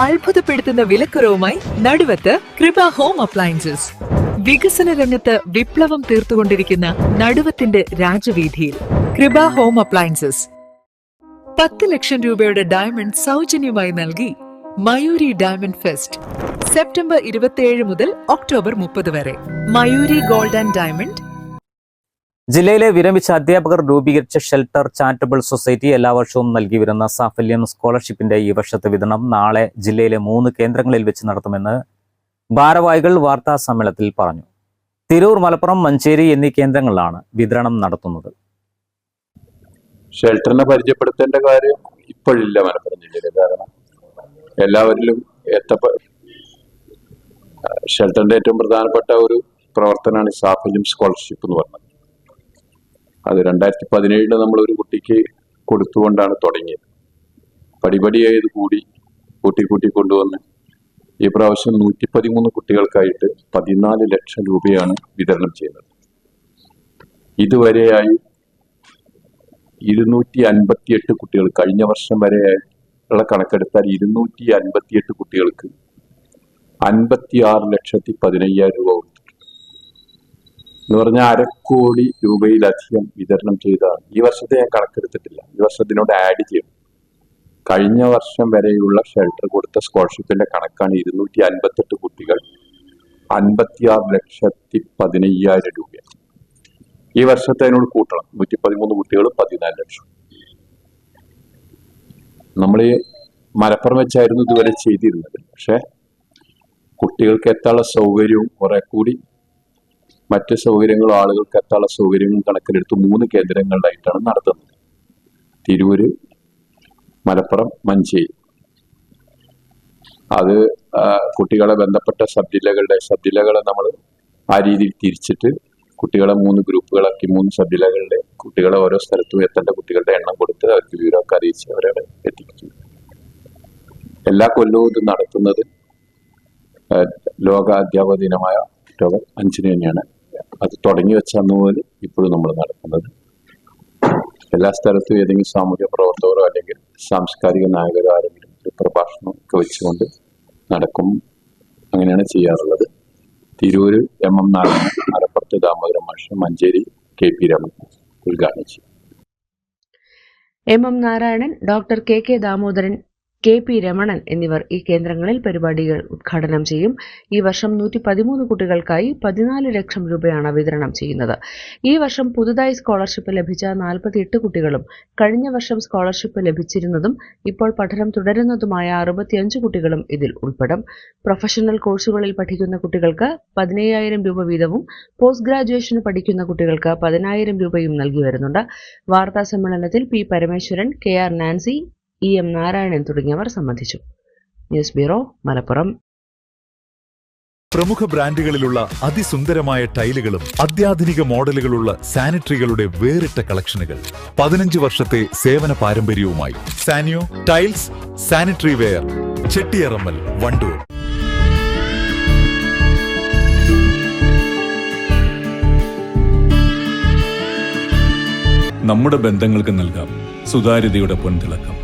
അത്ഭുതപ്പെടുത്തുന്ന വിലക്കുറവുമായി നടുവത്ത് കൃപ home appliances. വികസന രംഗത്ത് വിപ്ലവം തീർത്തുകൊണ്ടിരിക്കുന്ന നടുവത്തിന്റെ രാജവീതിയിൽ കൃപ ഹോം അപ്ലയൻസസ്. പത്ത് ലക്ഷം രൂപയുടെ ഡയമണ്ട് സൗജന്യമായി നൽകി മയൂരി ഡയമണ്ട് ഫെസ്റ്റ്. സെപ്റ്റംബർ ഇരുപത്തിയേഴ് മുതൽ ഒക്ടോബർ മുപ്പത് വരെ. മയൂരി ഗോൾഡ് ആൻഡ് ഡയമണ്ട് ജില്ലയിലെ വിരമിച്ച അധ്യാപകർ രൂപീകരിച്ച ഷെൽട്ടർ ചാരിറ്റബിൾ സൊസൈറ്റി എല്ലാ വർഷവും നൽകി വരുന്ന സാഫല്യം സ്കോളർഷിപ്പിന്റെ ഈ വർഷത്തെ വിതരണം നാളെ ജില്ലയിലെ മൂന്ന് കേന്ദ്രങ്ങളിൽ വെച്ച് നടത്തുമെന്ന് ഭാരവാഹികൾ വാർത്താ സമ്മേളനത്തിൽ പറഞ്ഞു. തിരൂർ മലപ്പുറം മഞ്ചേരി എന്നീ കേന്ദ്രങ്ങളിലാണ് വിതരണം നടത്തുന്നത്. ഷെൽട്ടറിനെ പരിചയപ്പെടുത്തേണ്ട കാര്യം ഇപ്പോഴില്ല മലപ്പുറം ജില്ലയിൽ കാരണം. എല്ലാവരിലും ഷെൽട്ടറിന്റെ ഏറ്റവും പ്രധാനപ്പെട്ട ഒരു പ്രവർത്തനമാണ് സാഫല്യം സ്കോളർഷിപ്പ് എന്ന് പറഞ്ഞത് അത് രണ്ടായിരത്തി പതിനേഴിൽ നമ്മൾ ഒരു കുട്ടിക്ക് കൊടുത്തുകൊണ്ടാണ് തുടങ്ങിയത്. പടിപടിയായത് കൂടി കൂട്ടി കൂട്ടി കൊണ്ടുവന്ന് ഈ പ്രാവശ്യം നൂറ്റി പതിമൂന്ന് കുട്ടികൾക്കായിട്ട് പതിനാല് ലക്ഷം രൂപയാണ് വിതരണം ചെയ്യുന്നത്. ഇതുവരെയായി ഇരുന്നൂറ്റി അൻപത്തിയെട്ട് കുട്ടികൾ കഴിഞ്ഞ വർഷം വരെ ഉള്ള കണക്കെടുത്താൽ ഇരുന്നൂറ്റി അൻപത്തിയെട്ട് കുട്ടികൾക്ക് അൻപത്തി ആറ് ലക്ഷത്തി പതിനയ്യായിരം രൂപ എന്ന് പറഞ്ഞാൽ അരക്കോടി രൂപയിലധികം വിതരണം ചെയ്തതാണ്. ഈ വർഷത്തെ ഞാൻ കണക്കെടുത്തിട്ടില്ല. ഈ വർഷത്തിനോട് ആഡ് ചെയ്യും കഴിഞ്ഞ വർഷം വരെയുള്ള ഷെൽട്ടർ കൊടുത്ത സ്കോളർഷിപ്പിന്റെ കണക്കാണ് ഇരുന്നൂറ്റി അൻപത്തെട്ട് കുട്ടികൾ അൻപത്തിയാറ് ലക്ഷത്തി പതിനയ്യായിരം രൂപ. ഈ വർഷത്തെ അതിനോട് കൂട്ടണം. നൂറ്റി പതിമൂന്ന് കുട്ടികൾ പതിനാല് ലക്ഷം. നമ്മൾ മലപ്പുറം വെച്ചായിരുന്നു ഇതുവരെ ചെയ്തിരുന്നത്. പക്ഷെ കുട്ടികൾക്ക് എത്താനുള്ള സൗകര്യവും കുറെ കൂടി മറ്റ് സൗകര്യങ്ങളും ആളുകൾക്ക് എത്താനുള്ള സൗകര്യങ്ങളും കണക്കിലെടുത്ത് മൂന്ന് കേന്ദ്രങ്ങളിലായിട്ടാണ് നടത്തുന്നത്. തിരൂര് മലപ്പുറം മഞ്ചേരി. അത് കുട്ടികളെ ബന്ധപ്പെട്ട സബ് ജില്ലകളുടെ സബ് ജില്ലകളെ നമ്മൾ ആ രീതിയിൽ തിരിച്ചിട്ട് കുട്ടികളെ മൂന്ന് ഗ്രൂപ്പുകളാക്കി മൂന്ന് സബ് ജില്ലകളിലെ കുട്ടികളെ ഓരോ സ്ഥലത്തും എത്തേണ്ട കുട്ടികളുടെ എണ്ണം കൊടുത്ത് അവർക്ക് വിവരമൊക്കെ അറിയിച്ച് അവരെ എത്തിക്കും എല്ലാ കൊല്ലവും ഇത് നടത്തുന്നത് ലോക അധ്യാപക ദിനമായ ഒക്ടോബർ അഞ്ചിന് തന്നെയാണ്. അത് തുടങ്ങി വെച്ച അന്ന് ഇപ്പോഴും നമ്മൾ നടക്കുന്നത് എല്ലാ സ്ഥലത്തും ഏതെങ്കിലും സാമൂഹ്യ പ്രവർത്തകരോ അല്ലെങ്കിൽ സാംസ്കാരിക നായകരോ ആരെങ്കിലും ഒരു പ്രഭാഷണം ഒക്കെ വെച്ചുകൊണ്ട് നടക്കും. അങ്ങനെയാണ് ചെയ്യാറുള്ളത്. തിരൂര് എം എം നാരായണൻ മലപ്പുറത്ത് ദാമോദരൻ മാഷ് മഞ്ചേരി കെ പി രമൺ ഉദ്ഘാടനം ചെയ്യും. M M Narayanan doctor K K Damodaran K P Ramanan എന്നിവർ ഈ കേന്ദ്രങ്ങളിൽ പരിപാടികൾ ഉദ്ഘാടനം ചെയ്യും. ഈ വർഷം നൂറ്റി പതിമൂന്ന് കുട്ടികൾക്കായി പതിനാല് ലക്ഷം രൂപയാണ് വിതരണം ചെയ്യുന്നത്. ഈ വർഷം പുതുതായി സ്കോളർഷിപ്പ് ലഭിച്ച നാൽപ്പത്തിയെട്ട് കുട്ടികളും കഴിഞ്ഞ വർഷം സ്കോളർഷിപ്പ് ലഭിച്ചിരുന്നതും ഇപ്പോൾ പഠനം തുടരുന്നതുമായ അറുപത്തിയഞ്ച് കുട്ടികളും ഇതിൽ ഉൾപ്പെടും. പ്രൊഫഷണൽ കോഴ്സുകളിൽ പഠിക്കുന്ന കുട്ടികൾക്ക് പതിനയ്യായിരം രൂപ വീതവും പോസ്റ്റ് ഗ്രാജുവേഷന് പഠിക്കുന്ന കുട്ടികൾക്ക് പതിനായിരം രൂപയും നൽകി വരുന്നുണ്ട്. വാർത്താ സമ്മേളനത്തിൽ P Parameswaran K R Nancy E M Narayanan തുടങ്ങിയവർ സംബന്ധിച്ചു. News bureau Malappuram. പ്രമുഖ ബ്രാൻഡുകളിലുള്ള അതിസുന്ദരമായ ടൈലുകളും അത്യാധുനിക മോഡലുകളുള്ള സാനിറ്ററികളുടെ വേറിട്ട കളക്ഷനുകൾ. പതിനഞ്ച് വർഷത്തെ സേവന പാരമ്പര്യവുമായി. Saniyo tiles sanitary ware Chettiyarammal Wandoor. നമ്മുടെ ബന്ധങ്ങൾക്ക് നൽകാം സുതാര്യതയുടെ പൊൻതിളക്കം.